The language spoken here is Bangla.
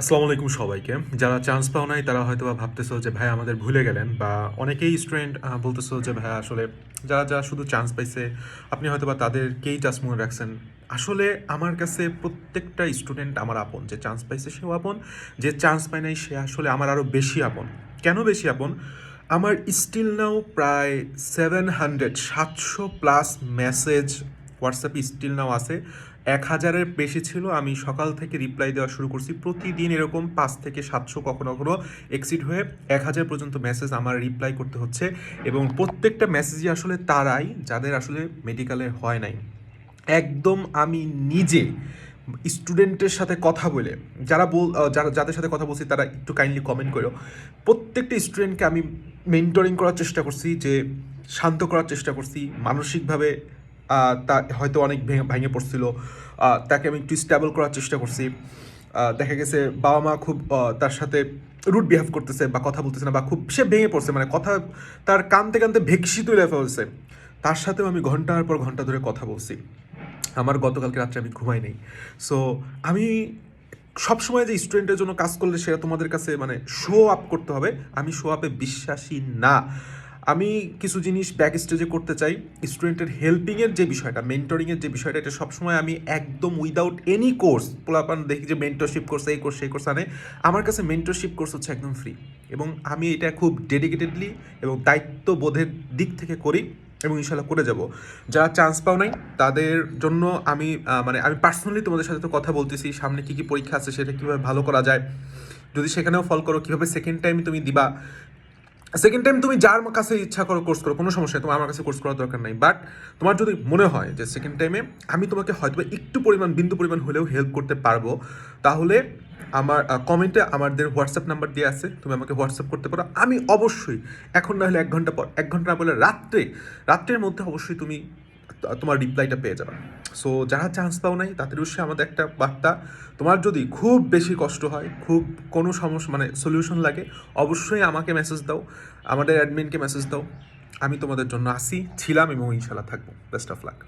আসসালামু আলাইকুম সবাইকে। যারা চান্স পাও নাই, তারা হয়তো বা ভাবতেছো যে, ভাই, আমাদের ভুলে গেলেন। বা অনেকেই স্টুডেন্ট বলতেছো যে, ভাই, আসলে যারা যারা শুধু চান্স পাইছে, আপনি হয়তো বা তাদেরকেই চান্স মনে রাখছেন। আসলে আমার কাছে প্রত্যেকটা স্টুডেন্ট আমার আপন। যে চান্স পাইছে, সেও আপন। যে চান্স পায় নাই, সে আসলে আমার আরও বেশি আপন। কেন বেশি আপন? আমার স্টিল নাও প্রায় সেভেন হান্ড্রেড সাতশো প্লাস মেসেজ হোয়াটসঅ্যাপে স্টিল নাও আছে। এক হাজারের বেশি ছিল, আমি সকাল থেকে রিপ্লাই দেওয়া শুরু করছি। প্রতিদিন এরকম পাঁচ থেকে সাতশো কখনো কখনো এক্সিড হয়ে এক হাজার পর্যন্ত মেসেজ আমার রিপ্লাই করতে হচ্ছে এবং প্রত্যেকটা মেসেজই আসলে তারাই, যাদের আসলে মেডিকেলে হয় নাই। একদম আমি নিজে স্টুডেন্টের সাথে কথা বলে, যারা বল যারা যাদের সাথে কথা বলছি তারা একটু কাইন্ডলি কমেন্ট করো প্রত্যেকটা স্টুডেন্টকে আমি মেন্টরিং করার চেষ্টা করছি, যে শান্ত করার চেষ্টা করছি, মানসিকভাবে তা হয়তো অনেক ভেঙে ভেঙে পড়ছিল। তাকে আমি একটু স্টেবল করার চেষ্টা করছি। দেখা গেছে বাবা মা খুব তার সাথে রুট বিহেভ করতেছে বা কথা বলতেছে না বা খুব, সে ভেঙে পড়ছে মানে কথা, তার কানতে কানতে ভেক্সি তুলে ফেলছে। তার সাথেও আমি ঘণ্টার পর ঘণ্টা ধরে কথা বলছি। আমার গতকালকে রাত্রে আমি ঘুমাই নেই। সো আমি সবসময় যে স্টুডেন্টের জন্য কাজ করলে সেটা তোমাদের কাছে মানে শো আপ করতে হবে। আমি শো আপে বিশ্বাসী না। আমি কিছু জিনিস ব্যাক স্টেজে করতে চাই। স্টুডেন্টের হেল্পিংয়ের যে বিষয়টা মেন্টরিংয়ের যে বিষয়টা, এটা সবসময় আমি একদম উইদাউট এনি কোর্স পোলাপান দেখি যে মেন্টরশিপ কোর্স এই কোর্স সেই কোর্স আনে। আমার কাছে মেন্টরশিপ কোর্স হচ্ছে একদম ফ্রি এবং আমি এটা খুব ডেডিকেটেডলি এবং দায়িত্ববোধের দিক থেকে করি এবং ইনশাল্লাহ করে যাব। যারা চান্স পাও নাই, তাদের জন্য আমি মানে আমি পার্সোনালি তোমাদের সাথে তো কথা বলতেছি, সামনে কী কী পরীক্ষা আছে সেটা কীভাবে ভালো করা যায়। যদি সেখানেও ফল করো, কীভাবে সেকেন্ড টাইম তুমি দিবা সেকেন্ড টাইম তুমি যার কাছে ইচ্ছা করো কোর্স করো, কোনো সমস্যা নেই, তোমার আমার কাছে কোর্স করার দরকার নাই। বাট তোমার যদি মনে হয় যে সেকেন্ড টাইমে আমি তোমাকে হয়তো একটু পরিমাণ, বিন্দু পরিমাণ হলেও হেল্প করতে পারব, তাহলে আমার কমেন্টে আমাদের হোয়াটসঅ্যাপ নাম্বার দিয়ে আছে, তুমি আমাকে হোয়াটসঅ্যাপ করতে পারো। আমি অবশ্যই, এখন না হলে এক ঘণ্টা পর, এক ঘণ্টা না বলে রাত্রে, রাত্রের মধ্যে অবশ্যই তুমি তোমার রিপ্লাইটা পেয়ে যাবে। সো যারা চান্স পাও নাই, তাদের অবশ্যই আমাদের একটা বার্তা। তোমার যদি খুব বেশি কষ্ট হয়, খুব কোনো সমস্যা মানে সলিউশন লাগে, অবশ্যই আমাকে মেসেজ দাও, আমাদের অ্যাডমিনকে মেসেজ দাও। আমি তোমাদের জন্য আসি, ছিলাম এবং ইনশাল্লাহ থাকব। Best of luck